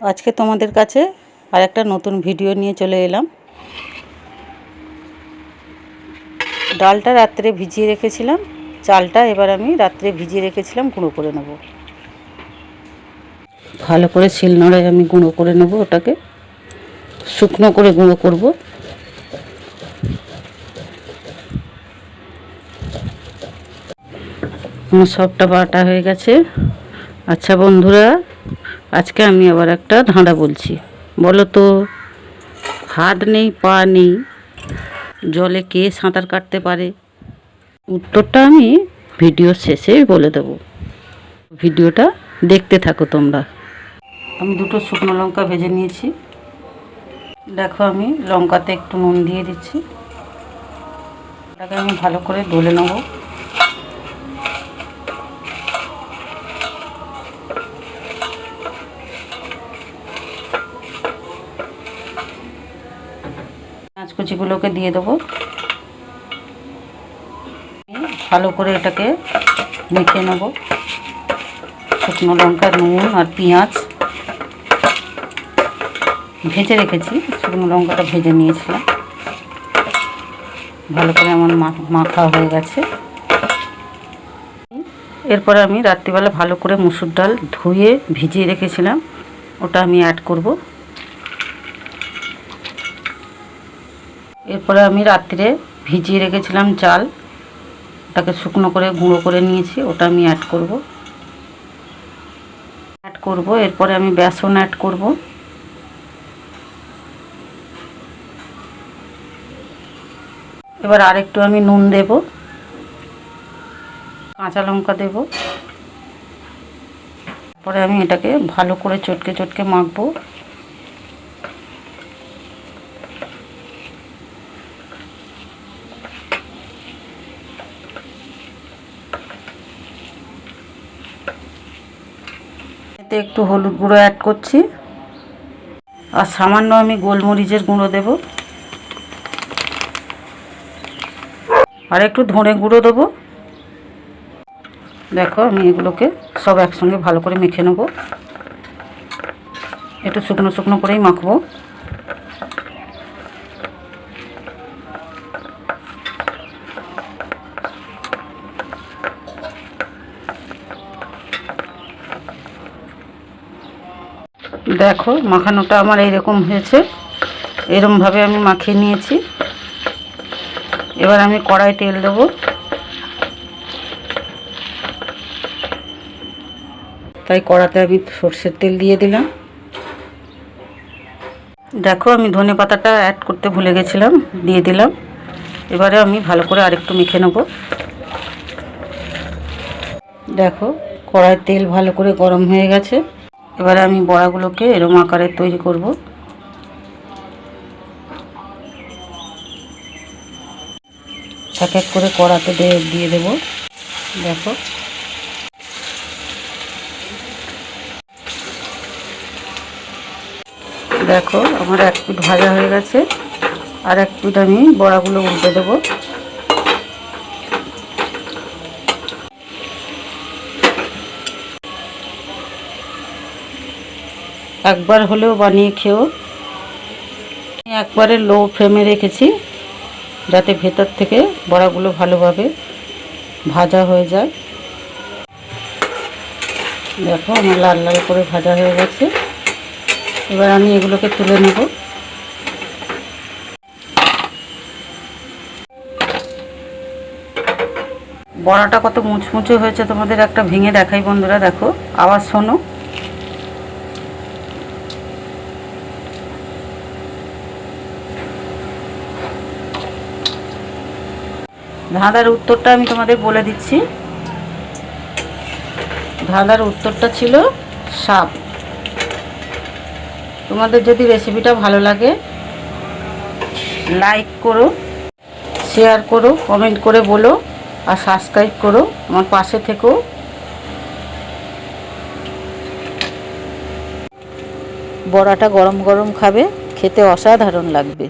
আজকে তোমাদের কাছে আর একটা নতুন ভিডিও নিয়ে চলে এলাম। ডালটা রাত্রে ভিজিয়ে রেখেছিলাম, চালটা এবার আমি রাত্রে ভিজিয়ে রেখেছিলাম, গুঁড়ো করে নেব। ভালো করে শিলনোড়ায় আমি গুঁড়ো করে নেব ওটাকে, শুকনো করে গুঁড়ো করব। আমার সবটা বাটা হয়ে গেছে। আচ্ছা বন্ধুরা আজকে আমি আবার একটা ধাঁধা বলছি। বলো তো, হাত নেই, পা নেই, জলে কে সাঁতার কাটতে পারে? উত্তরটা আমি ভিডিও শেষেই বলে দেবো। ভিডিওটা দেখতে থাকো তোমরা। আমি দুটো শুকনো লঙ্কা ভেজে নিয়েছি। দেখো আমি লঙ্কাতে একটু নুন দিয়ে দিচ্ছি। এটাকে আমি ভালো করে ডলে নেব। কুচিগুলোকে দিয়ে দেবো। ভালো করে এটাকে মেখে নেব। শুকনো লঙ্কা, নুন আর পেঁয়াজ। ভেজে রেখেছি, শুকনো লঙ্কাটা ভেজে নিয়েছিলাম। ভালো করে আমার মাখা হয়ে গেছে। এরপরে আমি রাত্রিবেলা ভালো করে মুসুর ডাল ধুয়ে ভিজিয়ে রেখেছিলাম। ওটা আমি অ্যাড করব। এরপরে আমি রাত্রে ভিজিয়ে রেখেছিলাম চাল। ওটাকে শুকনো করে গুঁড়ো করে নিয়েছি, ওটা আমি অ্যাড করব। অ্যাড করব, এরপরে আমি বেসন অ্যাড করব। এবার আরেকটু আমি নুন দেব। কাঁচা লঙ্কা দেব। তারপরে আমি এটাকে ভালো করে চটকে চটকে মাখবো। এতে একটু হলুদ গুঁড়ো অ্যাড করছি। আর সামান্য আমি গোলমরিচের গুঁড়ো দেব। আর একটু ধনে গুঁড়ো দেবো। দেখো আমি এগুলোকে সব একসঙ্গে ভালো করে মেখে নেব। একটু শুকনো শুকনো করেই মাখবো। দেখো, মাখানোটা আমার এইরকম হয়েছে। এরমভাবে আমি মাখিয়ে নিয়েছি। এবার আমি কড়াই তেল দেবো। তাই কড়াতে আমি সর্ষের তেল দিয়ে দিলাম। দেখো, আমি ধনে পাতাটা অ্যাড করতে ভুলে গেছিলাম, দিয়ে দিলাম। এবারে আমি ভালো করে আরেকটু মেখে নেব। দেখো কড়াইয়ের তেল ভালো করে গরম হয়ে গেছে। এবারে আমি বড়াগুলোকে এরম আকারে তৈরি করব। এক এক করে কড়াতে দিয়ে দেব। দেখো। দেখো, আমার এক পিঠ ভাজা হয়ে গেছে। আর এক পিঠ আমি বড়াগুলো উল্টে দেবো। একবার হলেও বানিয়ে খেও। একবারে লো ফ্লেমে রেখেছি, যাতে ভেতর থেকে বড়াগুলো ভালোভাবে ভাজা হয়ে যায়। দেখো, আমার লাল লাল করে ভাজা হয়ে গেছে। এবার আমি এগুলোকে তুলে নেব। বড়াটা কত মুচমুচে হয়েছে তোমাদের একটা ভেঙে দেখাই বন্ধুরা, দেখো, আওয়াজ শোনো। ধাঁধার উত্তরটা আমি তোমাদের বলে দিচ্ছি। ধাঁধার উত্তরটা ছিল সাপ। তোমাদের যদি রেসিপিটা ভালো লাগে লাইক করো শেয়ার করো কমেন্ট করে বলো, আর সাবস্ক্রাইব করো, আমার পাশে থেকো। বড়াটা গরম গরম খাবে, খেতে অসাধারণ লাগবে।